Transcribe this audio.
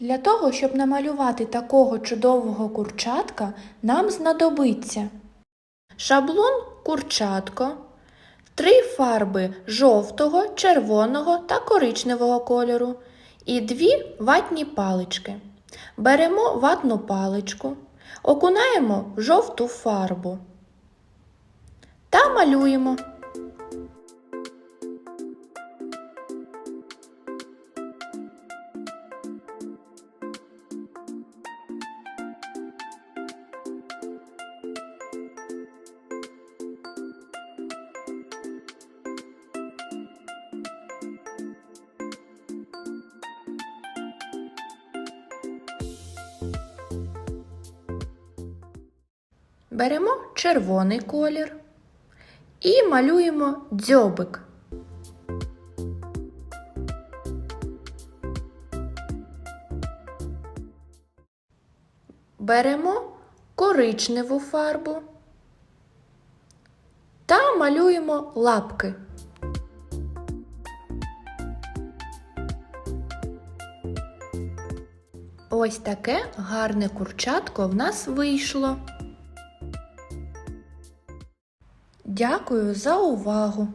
Для того, щоб намалювати такого чудового курчатка, нам знадобиться шаблон курчатко, три фарби жовтого, червоного та коричневого кольору і дві ватні палички. Беремо ватну паличку, окунаємо в жовту фарбу та малюємо. Беремо червоний колір і малюємо дзьобик. Беремо коричневу фарбу та малюємо лапки. Ось таке гарне курчатко в нас вийшло. Дякую за увагу!